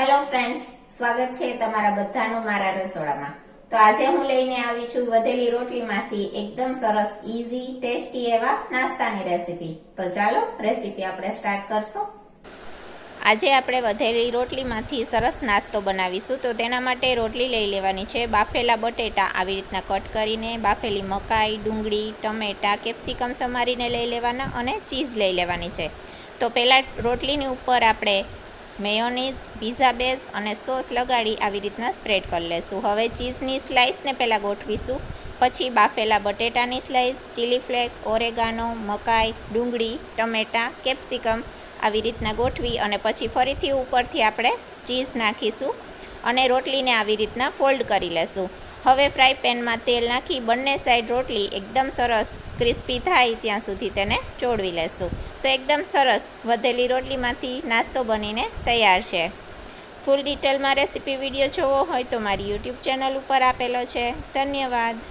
Hello friends, સ્વાગત છે તમારા બધાનું મારા રસોડામાં. તો આજે હું લઈને આવી છું વધેલી રોટલીમાંથી એકદમ સરસ ઈઝી ટેસ્ટી એવા નાસ્તાની રેસીપી તો ચાલો રેસીપી આપણે સ્ટાર્ટ કરશું. આજે આપણે વધેલી રોટલીમાંથી સરસ નાસ્તો બનાવીશું. તો તેના માટે રોટલી લઈ લેવાની છે. બાફેલા બટેટા આવી રીતના કટ કરીને બાફેલી મકાઈ, ડુંગળી, ટમેટા, કેપ્સિકમ સમારીને લઈ લેવાના અને ચીઝ લઈ લેવાની છે. તો પહેલાં રોટલીની ઉપર આપણે મેયોનીઝ, પીઝા બેઝ અને સોસ લગાડી આવી રીતના સ્પ્રેડ કરી લેશું. હવે ચીઝની સ્લાઇસને પહેલાં ગોઠવીશું. પછી બાફેલા બટેટાની સ્લાઇસ ચીલી ફ્લેક્સ, ઓરેગાનો, મકાઈ, ડુંગળી, ટમેટા, કેપ્સિકમ આવી રીતના ગોઠવી અને પછી ફરીથી ઉપરથી આપણે ચીઝ નાખીશું અને રોટલીને આવી રીતના ફોલ્ડ કરી લેશું. હવે ફ્રાય પેનમાં તેલ નાખી બંને સાઈડ રોટલી એકદમ સરસ ક્રિસ્પી થાય ત્યાં સુધી તેને ચોળવી લેશું. તો એકદમ સરસ વધેલી રોટલીમાંથી નાસ્તો બનીને તૈયાર છે. ફૂલ ડિટેલમાં રેસીપી વીડિયો જોવો હોય તો મારી યુટ્યુબ ચેનલ ઉપર આપેલો છે. ધન્યવાદ.